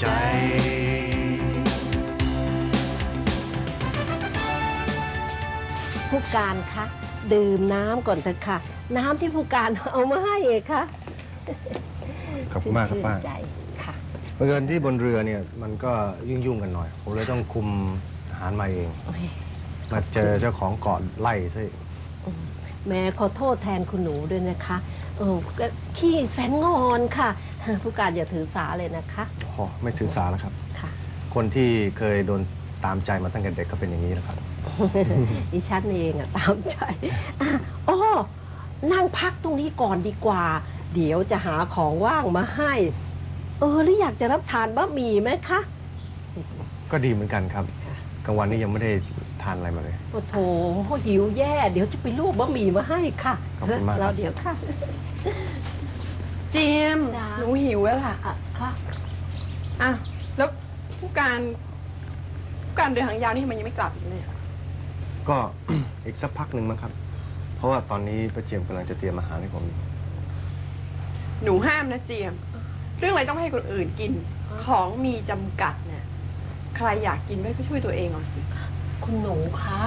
ใจผู้การคะดื่มน้ำก่อนเถอะค่ะ น้ำที่ผู้การเอามาให้เองค่ะขอบคุณมากครับป้าชื่นใจค่ะเมื่อเกินที่บนเรือเนี่ยมันก็ยุ่งยุ่งๆกันหน่อย ผมเลยต้องคุมอาหารมาเอง โอ้ยมาเจอเจ้าของเกาะไล่ซะอีกแม่ขอโทษแทนคุณหนูด้วยนะคะ เออก็ขี้แสนงอนค่ะ ผู้การอย่าถือสาเลยนะคะโอ้ไม่ถือสาแล้วครับ ค่ะ คนที่เคยโดนตามใจมาตั้งแต่เด็กก็เป็นอย่างนี้แหละครับ ดิฉันเองอะตามใจอะอ๋อนั่งพักตรงนี้ก่อนดีกว่า เดี๋ยวจะหาของว่างมาให้ เออหรืออยากจะรับทานบะหมี่ไหมคะ ก็ดีเหมือนกันครับกลางวันนี้ยังไม่ได้ทานอะไรมาเลย โอ้โถหิวแย่ เดี๋ยวจะไปลวกบะหมี่มาให้ค่ะขอบคุณมากครับเราเดี๋ยวค่ะ เจมส์จ้าหนูหิวแล้วล่ะอะค่ะอะแล้วผู้การผู้การเดินหางยาวนี่ทำไมยังไม่กลับอีกเนี่ยก็ อีกสักพักหนึ่งมั้งครับ เพราะว่าตอนนี้ป้าเจียมกำลังจะเตรียมอาหารให้ผมอยู่หนูห้ามนะเจมส์เรื่องอะไรต้องให้คนอื่นกินของมีจำกัดเนี่ยใครอยากกินด้วยก็ช่วยตัวเองเอาสิคุณหนูคะ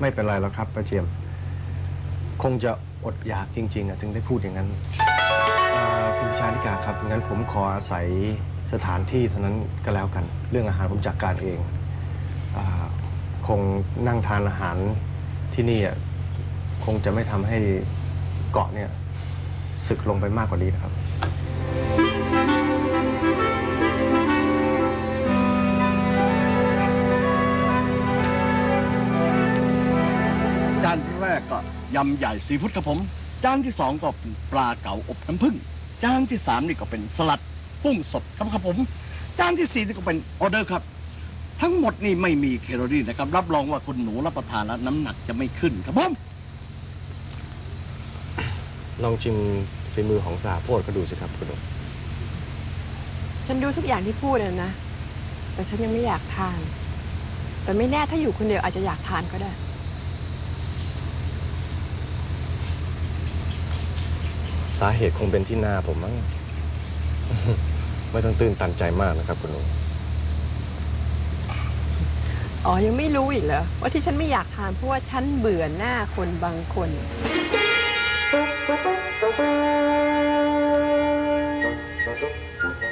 ไม่เป็นไรแล้วครับป้าเจียม คงจะ อดอยากจริงๆอะถึงได้พูดอย่างนั้นเอ่อคุณชานิกาครับงั้นผมขออาศัยสถานที่เท่านั้นก็แล้วกัน เรื่องอาหารผมจัดการเองอาคงนั่งทานอาหารที่นี่อะคงจะไม่ทำให้เกาะเนี่ยสึกลงไปมากกว่านี้นะครับ ยำใหญ่ซีฟู้ดครับผม จานที่สองก็เป็นปลาเก๋าอบน้ำผึ้ง จานที่สามนี่ก็เป็นสลัดกุ้งสดครับครับผม จานที่สี่นี่ก็เป็นออเดอร์ครับ ทั้งหมดนี่ไม่มีแคลอรี่นะครับ รับรองว่าคุณหนูรับประทานแล้วน้ำหนักจะไม่ขึ้นครับผม ลองชิมฝีมือของสาโพดก็ดูสิครับคุณหนุ่มฉันดูทุกอย่างที่พูดนะนะ แต่ฉันยังไม่อยากทาน แต่ไม่แน่ถ้าอยู่คนเดียวอาจจะอยากทานก็ได้าเหตุคงเป็นที่หน้าผมมั้ง ไม่ต้องตื่นตันใจมากนะครับ คุณหนุ่มอ๋อ ยังไม่รู้อีกเหรอ ว่าที่ฉันไม่อยากทานเพราะว่าฉันเบื่อหน้าคนบางคน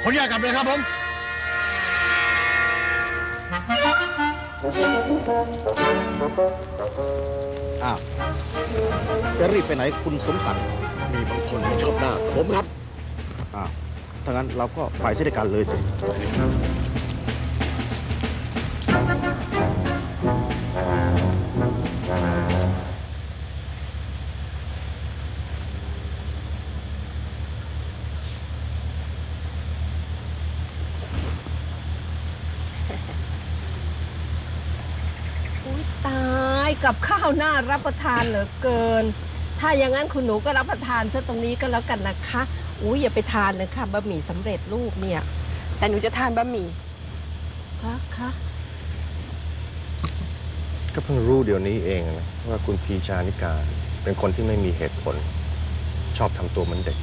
ขออนุญาตกลับเลยครับผม อ้าวจะรีบไปไหนคุณสมศักดิ์มีบางคนไม่ชอบหน้าผมครับ อ้าวถ้างั้นเราก็ไปใช้ด้วยกันเลยสิ กับข้าวหน้ารับประทานเหลือเกิน ถ้าอย่างนั้นคุณหนูก็รับประทานซะตรงนี้ก็แล้วกันนะคะอุ้ยอย่าไปทานเลยค่ะบะหมี่สำเร็จรูปเนี่ยแต่หนูจะทานบะหมี่คะคะก็เพิ่งรู้เดี๋ยวนี้เองนะว่าคุณพีชานิกาเป็นคนที่ไม่มีเหตุผล ชอบทำตัวเหมือนเด็ก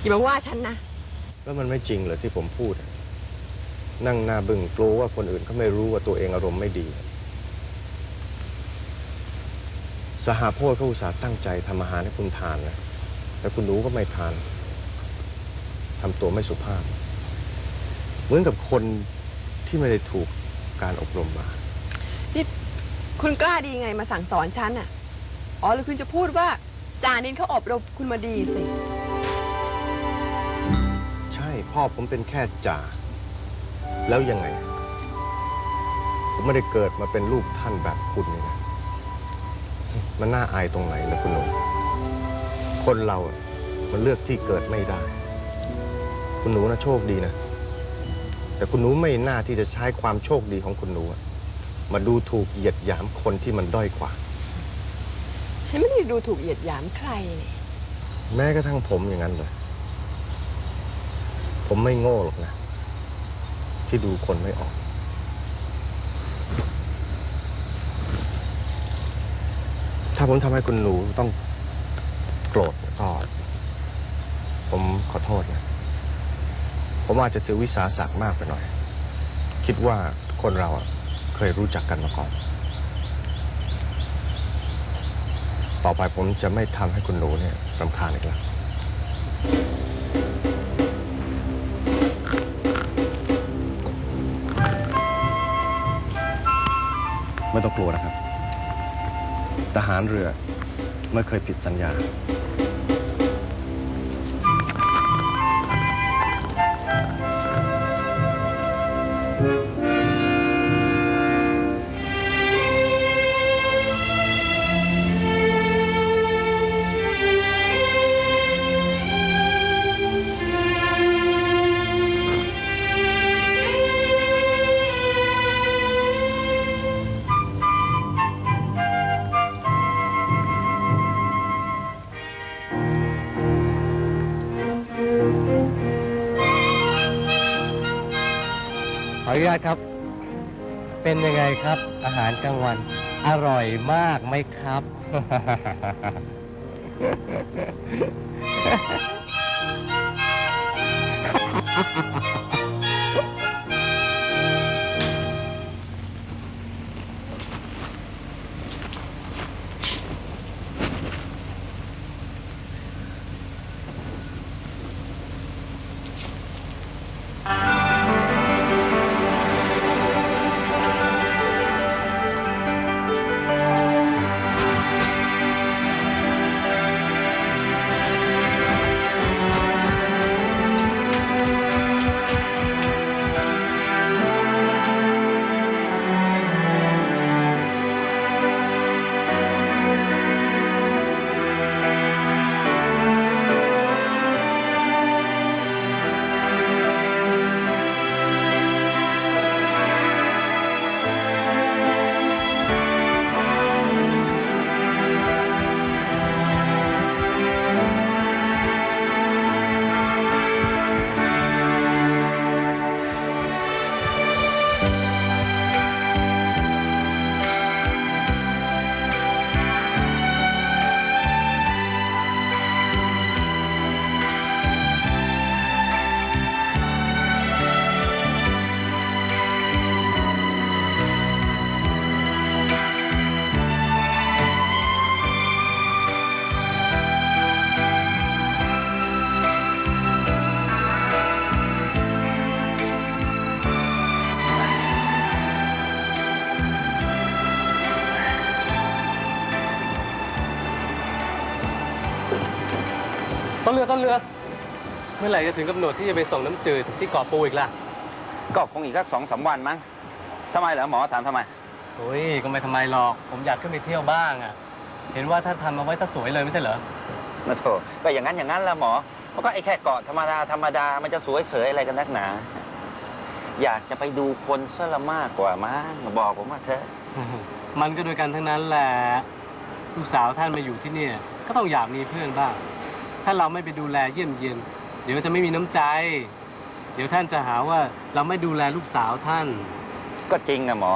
อย่ามาว่าฉันนะแล้วมันไม่จริงเหรอที่ผมพูดอะนั่งหน้าบึ้งกลัวว่าคนอื่นเขาไม่รู้ว่าตัวเองอารมณ์ไม่ดี สหโพธเขาอุตส่าห์ตั้งใจทำอาหารให้คุณทานนะแต่คุณหนูก็ไม่ทานทำตัวไม่สุภาพ เหมือนกับคนที่ไม่ได้ถูกการอบรมมา นี่คุณกล้าดีไงมาสั่งสอนฉันอะ อ๋อหรือคุณจะพูดว่าจานินเขาอบรมคุณมาดีสิ ใช่พ่อผมเป็นแค่จ่า แล้วยังไง ผมไม่ได้เกิดมาเป็นลูกท่านแบบคุณนี่นะ มันน่าอายตรงไหนล่ะคุณหนุ่มคนเราอะมันเลือกที่เกิดไม่ได้ คุณหนูนะโชคดีนะ แต่คุณหนูไม่น่าที่จะใช้ความโชคดีของคุณหนูอะมาดูถูกเหยียดหยามคนที่มันด้อยกว่า ฉันไม่ได้ดูถูกเหยียดหยามใครนี่แม้กระทั่งผมอย่างนั้นเลย ผมไม่โง่หรอกนะ ที่ดูคนไม่ออก ถ้าผมทำให้คุณหนูต้องโกรธก็ผมขอโทษนะผมอาจจะถือวิสาสะมากไปหน่อย คิดว่าคนเราอะเคยรู้จักกันมาก่อน ต่อไปผมจะไม่ทำให้คุณหนูเนี่ยรำคาญอีกแล้วไม่ต้องกลัวนะครับ ทหารเรือไม่เคยผิดสัญญา ออนุญาตครับ เป็นยังไงครับ อาหารกลางวัน อร่อยมากไหมครับ เรือต้นเรือ เมื่อไหร่จะถึงกำหนดที่จะไปส่งน้ำจืดที่เกาะปูอีกล่ะ ก็คงอีกสักสองสามวันมั้งทำไมเหรอหมอถามทำไม โอ้ยก็ไม่ทำไมหรอก ผมอยากขึ้นไปเที่ยวบ้างอะ เห็นว่าถ้าทำมาไว้ถ้าสวยเลยไม่ใช่เหรอมาโถก็อย่างนั้นอย่างนั้นละหมอมันก็ไอ้แค่เกาะธรรมดาธรรมดา มันจะสวยเสยอะไรกันนักหนา อยากจะไปดูคนซะละมากกว่ามั้งบอกผมมาเถอะ มันก็โดวยกันทั้งนั้นแหละ ลูกสาวท่านมาอยู่ที่เนี่ย ก็ต้องอยากมีเพื่อนบ้าง ถ้าเราไม่ไปดูแลเยี่ยมเยียนเดี๋ยวจะไม่มีน้ำใจ เดี๋ยวท่านจะหาว่าเราไม่ดูแลลูกสาวท่าน ก็จริงนะหมอ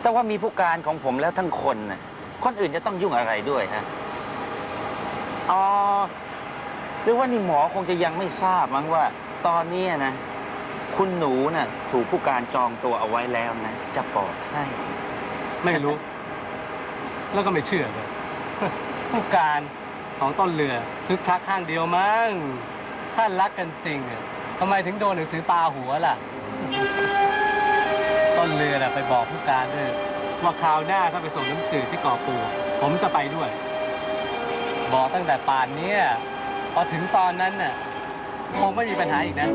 แต่ว่ามีผู้การของผมแล้วทั้งคนน่ะคนอื่นจะต้องยุ่งอะไรด้วยฮะ อ๋อ หรือว่านี่หมอคงจะยังไม่ทราบมั้งว่า ตอนเนี้ยนะ คุณหนูน่ะ ถูกผู้การจองตัวเอาไว้แล้วนะ จะบอกให้ ไม่รู้ แล้วก็ไม่เชื่อเลยผู้การ ของต้นเรือคึกคักข้างเดียวมั้งถ้ารักกันจริงอะทำไมถึงโดนหนังสือปาหัวล่ะ ต้นเรือน่ะไปบอกผู้การด้วยว่าคราวหน้าถ้าไปส่งน้ำจืดที่เกาะปู ผมจะไปด้วย บอกตั้งแต่ป่านเนี้ยพอถึงตอนนั้นน่ะคงไม่มีปัญหาอีกนะ